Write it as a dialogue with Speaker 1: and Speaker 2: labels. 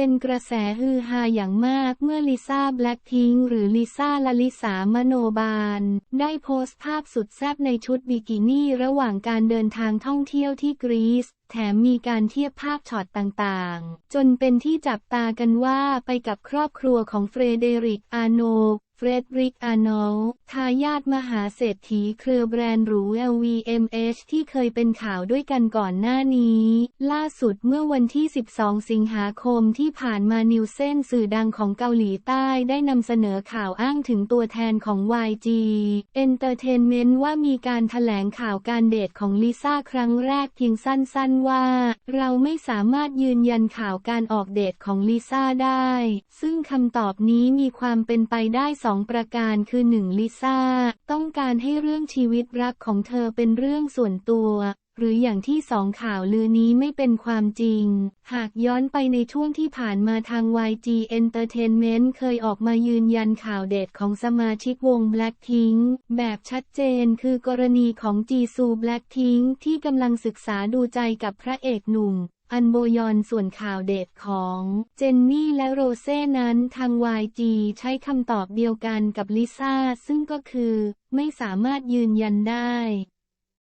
Speaker 1: เป็นกระแสฮือฮาอย่างมากเมื่อลิซ่าแบล็คทิงหรือลิซ่าลลิสามโนบาล ได้โพสต์ภาพสุดแซ่บในชุดบิกินี่ระหว่างการเดินทางท่องเที่ยวที่กรีซแถมมีการเทียบภาพช็อตต่างๆ จนเป็นที่จับตากันว่าไปกับครอบครัวของเฟรเดริกอาโน เฟรดริกอาร์โนลด์ทายาทมหาเศรษฐีเครือแบรนด์หรู LVMH ที่เคยเป็นข่าวด้วยกันก่อนหน้านี้ ล่าสุดเมื่อวันที่ 12 สิงหาคมที่ผ่านมานิวเซนสื่อดังของเกาหลีใต้ได้นำเสนอข่าวอ้างถึงตัวแทนของ YG Entertainment ว่ามีการแถลงข่าวการเดทของลิซ่าครั้งแรกเพียงสั้นๆว่า เราไม่สามารถยืนยันข่าวการออกเดทของลิซ่าได้ ซึ่งคำตอบนี้มีความเป็นไปได้สองประการคือ 1. ลิซ่า ต้องการให้เรื่องชีวิตรักของเธอเป็นเรื่องส่วนตัว หรืออย่างที่สองข่าวลือนี้ไม่เป็นความจริง หากย้อนไปในช่วงที่ผ่านมาทาง YG Entertainment เคยออกมายืนยันข่าวเดทของสมาชิกวง Blackpink แบบชัดเจนคือกรณีของจีซู Blackpink ที่กำลังศึกษาดูใจกับพระเอกหนุ่ม อันโบยอนส่วนข่าวเดทของเจนนี่และโรเซ่นั้นทาง YG ใช้คำตอบเดียวกันกับลิซ่าซึ่งก็คือ ไม่สามารถยืนยันได้